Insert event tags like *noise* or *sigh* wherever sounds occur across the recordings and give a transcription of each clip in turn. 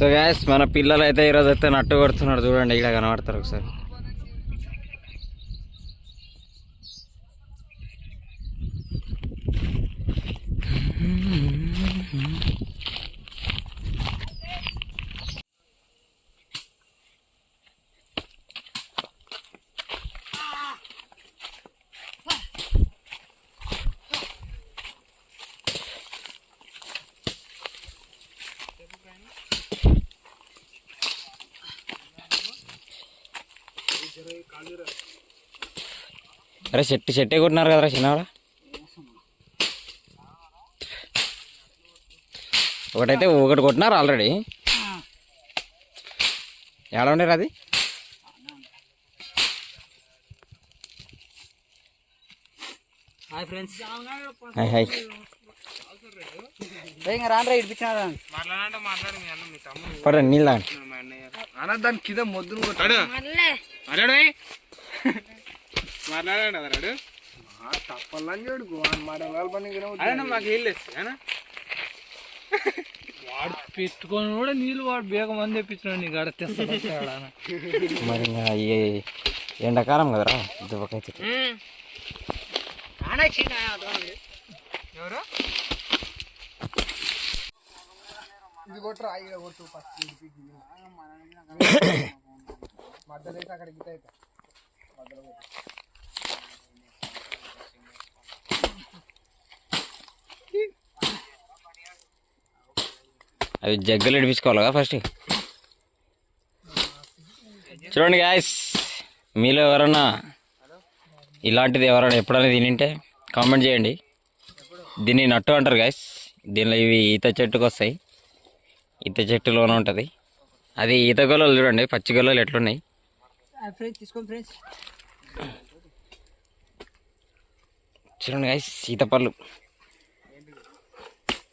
So gas మన పిల్లలు అయితే ఈరోజు అయితే నట్టు కొడుతున్నారు చూడండి ఇక్కడ కనబడతారు ఒకసారి. అరే చెట్టు చెట్టే కొట్టినారు కదరా చిన్నవాడ? ఒకటైతే ఒకటి కొట్టినారు ఆల్రెడీ. ఎలా ఉండేది అది? Hi friends. Hi hi. ఇంకా రాండ్రా ఇడిపించినారా? పడండి నీళ్ళు తాగండి. అన్న దాని కింద మొద్దును కొట్టాడు తప్పలని చూడు మాటలు పని మాకు వాడు పెట్టుకొని కూడా నీళ్ళు వాడు బేగం మంది తెప్పించినాడు నీకు అడ తెస్తాడు మరి ఎండాకాలం కదరా దుబ్బకాయ చెట్టు ఎవరు? ఇది కొట్టరా ఇక కొట్టు ఫస్ట్ మధ్యలో అయితే అక్కడ అయితే మధ్యలో కొట్టు. అవి జగ్గలు ఇడిపించుకోవాలి కదా ఫస్ట్. చూడండి గాయస్ మీలో ఎవరన్నా ఇలాంటిది ఎవరైనా ఎప్పుడైనా తినింటే కామెంట్ చేయండి. దీన్ని నట్టు అంటారు గాయస్. దీనిలో ఇవి ఈత చెట్టుకు వస్తాయి. ఈత చెట్టులోనే ఉంటుంది. అది ఈత గొల్లలు చూడండి పచ్చి గొల్లలు ఎట్లున్నాయి. చూడండి గాయస్ సీతపళ్ళు.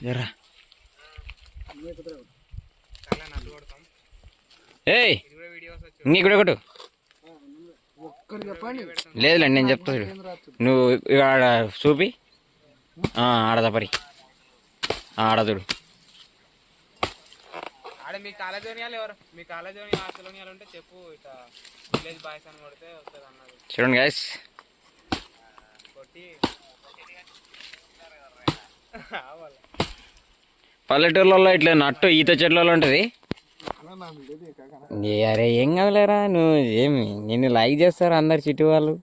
జరా ఏయ్ కూడా ఒకటి. లేదులేండి నేను చెప్తా చూడు. నువ్వు ఇక ఆడ చూపి. ఆ, ఆడ తపరి ఆడ చూడు. మీ ఎవరు? మీ ఉంటే చెప్పు ఇట్లా విలేజ్ బాయ్స్ అని కొడితే వస్తుంది అన్నది చూడండి గాయస్. కొట్టి. *laughs* పల్లెటూర్లలో ఇట్లా నట్టు ఈత చెట్లలో ఉంటుంది? అరే ఏం కదలేరా నువ్వు ఏమి నిన్ను లైక్ చేస్తారు అందరు చిట్టి వాళ్ళు.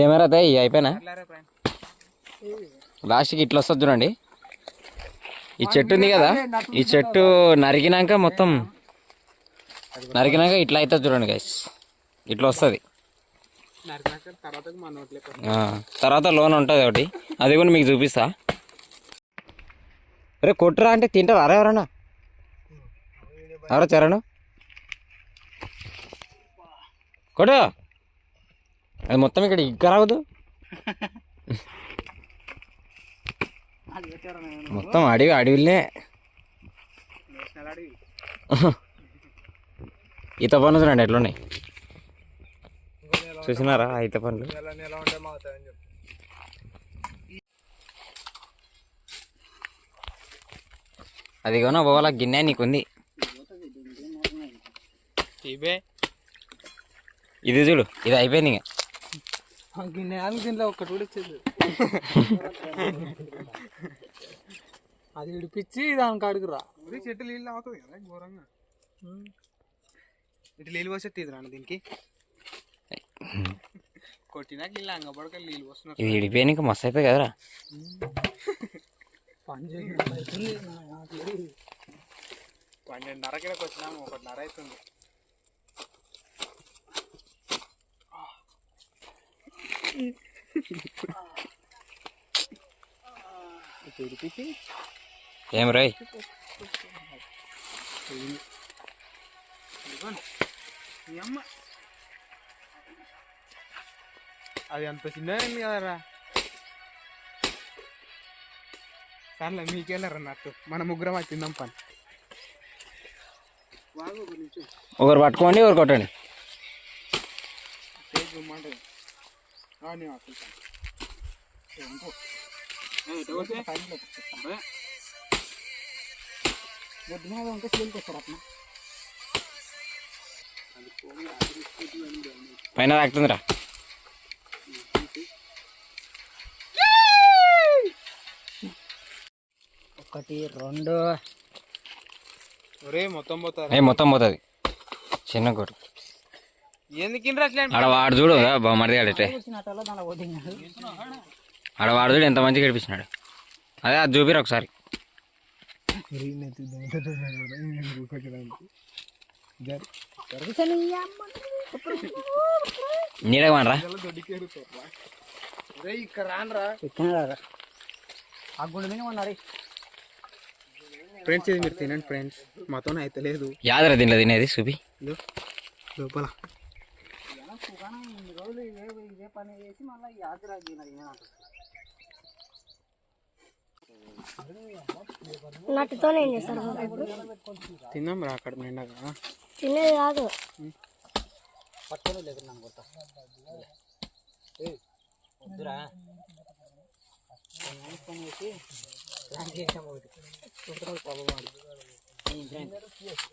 ఏమరా తే అయిపోయినా? లాస్ట్కి ఇట్లా వస్తుంది చూడండి. ఈ చెట్టు ఉంది కదా ఈ చెట్టు నరికినాక మొత్తం నరికినాక ఇట్లా అవుతుంది చూడండి గైస్ ఇట్లా వస్తుంది. తర్వాత లోన్ ఉంటుంది ఒకటి. అది కూడా మీకు చూపిస్తా. రే కొట్టురా అంటే తింటారా అరే ఎవరన్నా? ఎవరో చరణ్ కొట్టు. అది మొత్తం ఇక్కడ ఇక్కడ రావద్దు. మొత్తం అడవి అడవిలే ఈత పనులు చూడండి ఎట్లున్నాయి? చూసినారా ఆ ఈత పనులు నెల నెల ఉంటే మా అవుతాయని చెప్పి అది కొన పోవాల గిన్నె నీకుంది. ఇవే. ఇది చూడు ఇది అయిపోయింది ఇంకా. గిన్నె దీంట్లో ఒక్కటి కూడా ఇచ్చేది. అది విడిపించి దానికి అడుగురా చెట్టు నీళ్ళు అవుతుంది కదా ఘోరంగా. ఇటు నీళ్ళు పోసే తీదురా దీనికి. కొట్టినాక నీళ్ళు అంగపడక నీళ్ళు పోస్తున్నారు. ఇది విడిపోయాక మస్తు అవుతుంది కదరా. పని చేయాలి పన్నెండున్నరకి వచ్చినాము ఒకటిన్నర అవుతుంది ఏం రాయ్ అమ్మ. అది అంత చిన్నది కదరా. సర్లే మీకెళ్ళారు అన్నట్టు మన ముగ్గురం అది తిందాం పని. ఒకరు పట్టుకోండి ఒకరు కొట్టండి. పైన తాకుతుందిరా. ఒకటి రెండు. ఒరే మొత్తం పోతారు? ఏ మొత్తం పోతుంది. చిన్న కొట్టు. ఎందుకు ఇంట్రా అట్లా ఆడ వాడు చూడు బాగా మరిది ఆడటే ఆడ వాడు చూడు ఎంత మంచిగా గడిపిస్తున్నాడు అదే అది చూపిరు ఒకసారి. నీడగమనరా ఇక్కడ రానరా. ఎక్కినారా ఆ గుండె మీద ఉన్నారు ఫ్రెండ్స్ ఇది మీరు తినండి ఫ్రెండ్స్ మాతో అయితే లేదు. యాదరా దీనిలో తినేది చూపి లోపల. నట్టుతోనే ఏం చేస్తారు బాబు ఇప్పుడు? తిందాం రా అక్కడ నిండగా. తినేది కాదు. పట్టుకొని లేదు కొడతా వద్దురా పని చేసి ప్లాన్ చేసాం ఒకటి చూస్తున్నాడు పాపం వాడు. ఏం friend?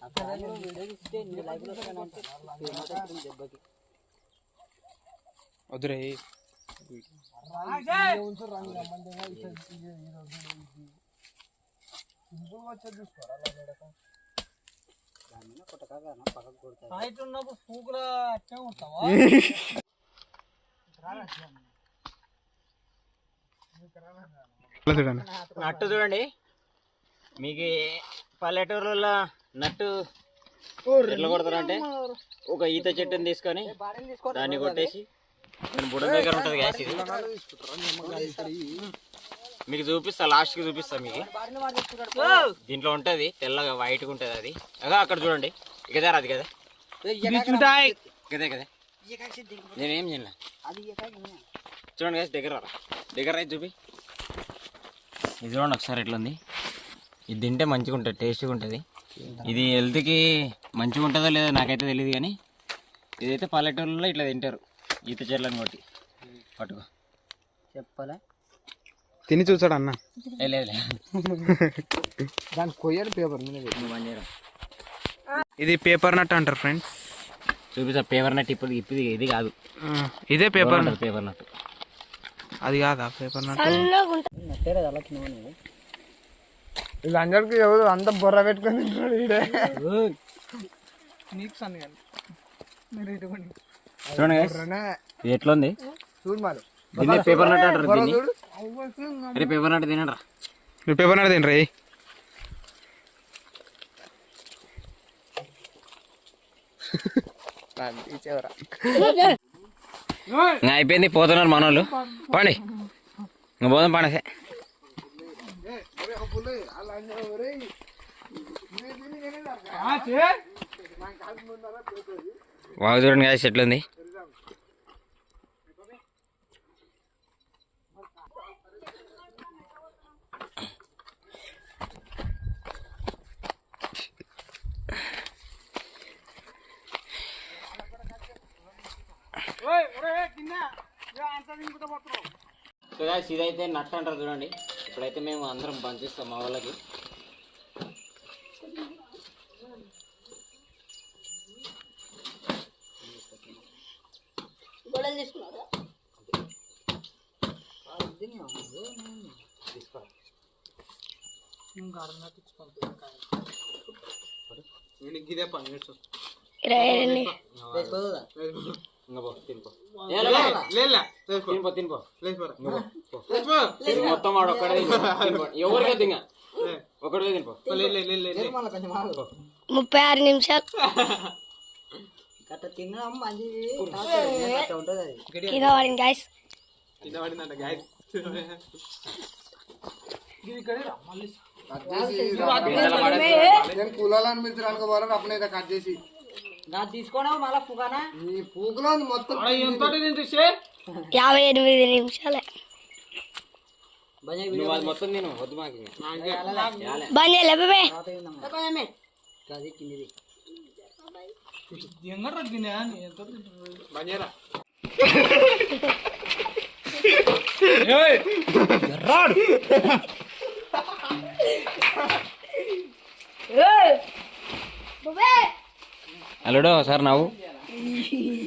ఆ plan లో వీడియో తీస్తే నీ live లో వస్తానంటే ఏమవుతుంది దెబ్బకి వద్దురే నైట్ ఉన్నప్పుడు పూకులా అట్టే ఉంటావా చూడండి నట్టు చూడండి. మీకు పల్లెటూరులో నట్టు ఎట్లా కొడతారంటే ఒక ఈత చెట్టుని తీసుకొని దాన్ని కొట్టేసి బుడ దగ్గర ఉంటుంది గ్యాస్ ఇది. మీకు చూపిస్తా లాస్ట్కి చూపిస్తా మీకు. దీంట్లో ఉంటది తెల్లగా వైట్గా ఉంటది అది. అగా అక్కడ చూడండి. ఇకదే అది కదా. గదే కదా నేనేం చేయలే. చూడండి guys, దగ్గర రా. దగ్గర రా, ఇది చూపి. ఇది చూడండి ఒకసారి ఎట్లుంది. ఇది తింటే మంచిగా ఉంటుంది టేస్ట్గా ఉంటుంది. ఇది హెల్త్కి మంచిగా ఉంటుందో లేదో నాకైతే తెలియదు కానీ ఇదైతే పల్లెటూరులో ఇట్లా తింటారు ఈత చెట్లను కొట్టి. పట్టుకో. చెప్పలే? తిని చూసాడు అన్న. దాని కొయ్యాలి పేపర్. ఇది పేపర్ నట్ అంటారు ఫ్రెండ్స్ చూపిస్తా పేపర్ నట్ ఇప్పుడు ఇప్పుడు ఇది కాదు. ఇదే పేపర్ పేపర్ నట్? అది కాదా పేపర్ వీళ్ళందరికీ ఎవరు అంత బొర్ర పెట్టుకొని తింటాడు ఈడే. నీకు సన్ని మీరు ఇటువంటి చూడండి guys, ఇది ఎట్లా ఉంది చూడు మరి. దీన్ని పేపర్ నట్ అంటారు దీన్ని. అరే పేపర్ నట్ తినరా నువ్వు పేపర్ నట్ తినరా? *laughs* ఇంకా అయిపోయింది పోతున్నారు మనోళ్ళు. పండి. ఇంకా పోదాం పండసే. వాగు చూడండి గాయస్ ఎట్లుంది? సో గాయస్ ఇదైతే నట్ అంటారు చూడండి. ఇప్పుడైతే మేము అందరం పంచిస్తాం మా వాళ్ళకి. ఇదే పని మొత్తం వాడు ఒక్కడే. ఎవరికి తింగ? ఒకటి తినిపో. ముప్పై ఆరు నిమిషాలు. కింద పడింది గాయస్ కింద పడిందంట గాయస్ కట్ చేసి. నా తీసుకోవడం మళ్ళీ పుగానా ఈ పూకులో మొత్తం యాభై ఎనిమిది నిమిషాలే. భజన నువ్వు అది మొత్తం తిను వద్దు మాకు ఇంకా. బంద్ చేయలే బాబే అది కిందిది ఎంగర్రా తినే అని ఎంత బంజారా బాబే అల్లుడు ఒకసారి నవ్వు. *laughs*